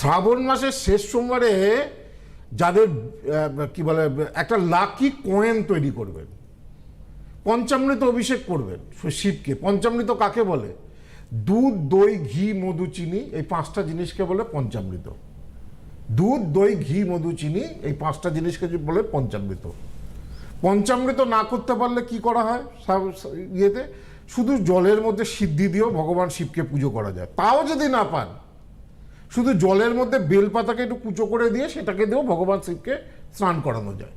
শ্রাবণ মাসের শেষ সোমবারে যাদের কি বলে, একটা লাকি কয়েন তৈরি করবেন। পঞ্চামৃত অভিষেক করবেন শিবকে। পঞ্চামৃত কাকে বলে? দুধ, দই, ঘি, মধু, চিনি, এই পাঁচটা জিনিসকে বলে পঞ্চামৃত। দুধ, দই, ঘি, মধু, চিনি, এই পাঁচটা জিনিসকে বলে পঞ্চামৃত। পঞ্চামৃত না করতে পারলে কি করা হয়? ইয়েতে? শুধু জলের মধ্যে সিদ্ধি দিয়েও ভগবান শিবকে পুজো করা যায়। তাও যদি না পান শুধু জলের মধ্যে বেলপাতাকে একটু কুচো করে দিয়ে সেটাকে দিয়েও ভগবান শিবকে স্নান করানো যায়।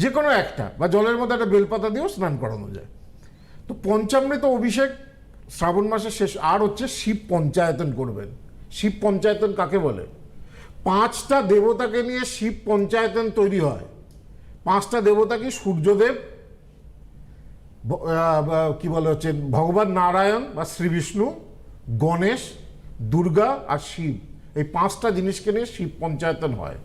যে কোনো একটা, বা জলের মধ্যে একটা বেলপাতা দিয়েও স্নান করানো যায়। তো পঞ্চামৃত অভিষেক শ্রাবণ মাসের শেষ, আর হচ্ছে শিব পঞ্চায়তন করবেন। শিব পঞ্চায়তন কাকে বলে? পাঁচটা দেবতাকে নিয়ে শিব পঞ্চায়তন তৈরি হয়। পাঁচটা দেবতা কি? সূর্যদেব কি বলে হচ্ছে, ভগবান নারায়ণ বা শ্রী বিষ্ণু, গণেশ, দুর্গা আর শিব। এই পাঁচটা জিনিসকে নিয়ে শিব পঞ্চায়েতন হয়।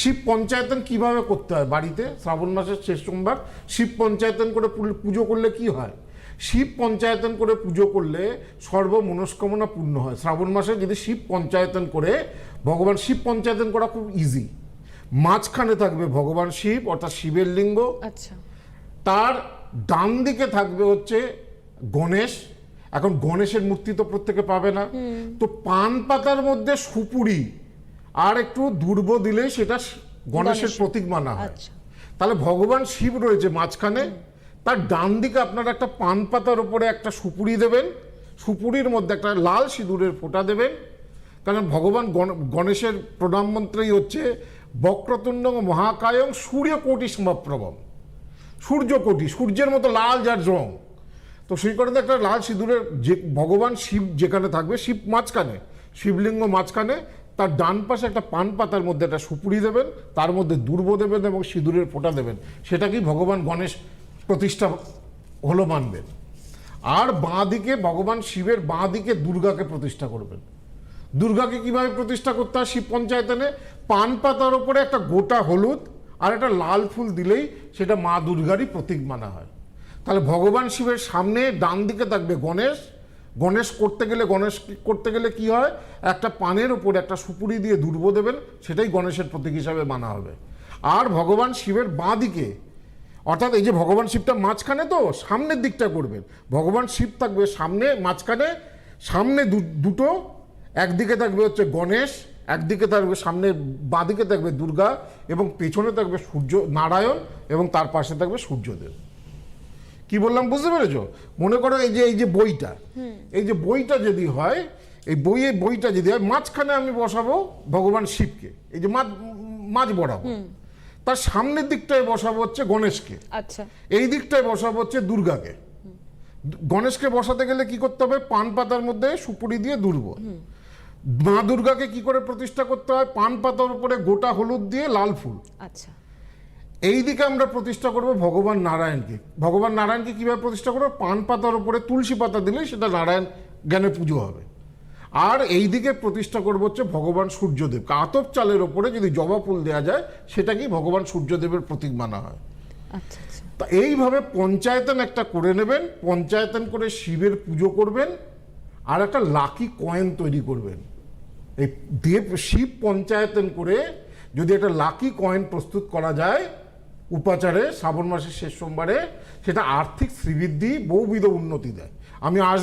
শিব পঞ্চায়েতন কীভাবে করতে হয়? বাড়িতে শ্রাবণ মাসের শেষ সোমবার শিব পঞ্চায়েতন করে পুজো করলে কি হয়? শিব পঞ্চায়েতন করে পুজো করলে সর্ব মনস্কামনা পূর্ণ হয়। শ্রাবণ মাসে যদি শিব পঞ্চায়েতন করে ভগবান শিব পঞ্চায়েতন করা খুব ইজি মাঝখানে থাকবে ভগবান শিব অর্থাৎ শিবের লিঙ্গ। আচ্ছা। তার ডান দিকে থাকবে হচ্ছে গণেশ এখন গণেশের মূর্তি তো প্রত্যেকে পাবে না। তো পান পাতার মধ্যে সুপুরি আর একটু দুর্ব দিলেই সেটা গণেশের গণেশ। প্রতীক মানা হয়। আচ্ছা। তাহলে ভগবান শিব রয়েছে মাঝখানে তার ডান দিকে আপনারা একটা পান পাতার উপরে একটা সুপুরি দেবেন সুপুরির মধ্যে একটা লাল সিঁদুরের ফোঁটা দেবেন। কারণ ভগবান গণ- গণেশের প্রণাম মন্ত্রই হচ্ছে বক্রতুণ্ড মহাকায়ং সূর্যকোটি সমপ্রভম। সূর্যকোটি সূর্যের মতো লাল যার রং। তো সেই কারণে একটা লাল সিঁদুরের যে ভগবান শিব যেখানে থাকবে, শিব মাঝখানে, শিবলিঙ্গ মাঝখানে, তার ডান পাশে একটা পান পাতার মধ্যে একটা সুপুরি দেবেন, তার মধ্যে দুর্ব দেবেন এবং সিঁদুরের ফোঁটা দেবেন। সেটাকেই ভগবান গণেশ প্রতিষ্ঠা হলো মানবেন। আর বাঁ দিকে ভগবান শিবের বাঁ দিকে দুর্গাকে প্রতিষ্ঠা করবেন। দুর্গাকে কীভাবে প্রতিষ্ঠা করতে হয় শিব পঞ্চায়েতনে? পান পাতার ওপরে একটা গোটা হলুদ আর একটা লাল ফুল দিলেই সেটা মা দুর্গারই প্রতীক মানা হয়। তাহলে ভগবান শিবের সামনে ডান দিকে থাকবে গণেশ। গণেশ করতে গেলে, গণেশ করতে গেলে কি হয়? একটা পানের উপরে একটা সুপুরি দিয়ে দুর্ব দেবেন, সেটাই গণেশের প্রতীক হিসাবে মানা হবে। আর ভগবান শিবের বাঁ দিকে, অর্থাৎ এই যে ভগবান শিবটা মাঝখানে তো সামনের দিকটা করবেন। ভগবান শিব থাকবে সামনে, মাঝখানে, সামনে দুটো, একদিকে থাকবে হচ্ছে গণেশ, একদিকে থাকবে সামনে বাঁদিকে থাকবে দুর্গা এবং পেছনে থাকবে সূর্য, নারায়ণ এবং তার পাশে থাকবে সূর্যদেব। কি বললাম বুঝতে পেরেছ? মনে করো এই যে এই যে বইটা এই যে বইটা যদি হয় এই বইয়ে বইটা যদি হয় মাঝখানে আমি বসাবো ভগবান শিবকে এই যে মাঝ মাঝ বরাবর। তার সামনের দিকটায় বসাবো হচ্ছে গণেশকে। আচ্ছা। এই দিকটায় বসাবো হচ্ছে দুর্গাকে। গণেশকে বসাতে গেলে কি করতে হবে? পান পাতার মধ্যে সুপুরি দিয়ে দুর্ব মা দুর্গাকে কি করে প্রতিষ্ঠা করতে হয়? পান পাতার উপরে গোটা হলুদ দিয়ে লাল ফুল। আচ্ছা। এই দিকে আমরা প্রতিষ্ঠা করব ভগবান নারায়ণকে। ভগবান নারায়ণকে কীভাবে প্রতিষ্ঠা করব? পান পাতার উপরে তুলসী পাতা দিলে সেটা নারায়ণ জ্ঞানে পুজো হবে। আর এই দিকে প্রতিষ্ঠা করব হচ্ছে ভগবান সূর্যদেব। আতপ চালের ওপরে যদি জবা ফুল দেওয়া যায় সেটাকেই ভগবান সূর্যদেবের প্রতীক মানা হয়। আচ্ছা আচ্ছা। তা এইভাবে পঞ্চায়েতন একটা করে নেবেন পঞ্চায়েতন করে শিবের পুজো করবেন আর একটা লাকি কয়েন তৈরি করবেন। এই দেব শিব পঞ্চায়েতন করে যদি একটা লাকি কয়েন প্রস্তুত করা যায় উপাচারে শ্রাবণ মাসের শেষ সোমবারে সেটা আর্থিক শ্রীবৃদ্ধি বহুবিধ উন্নতি দেয়। আমি আজ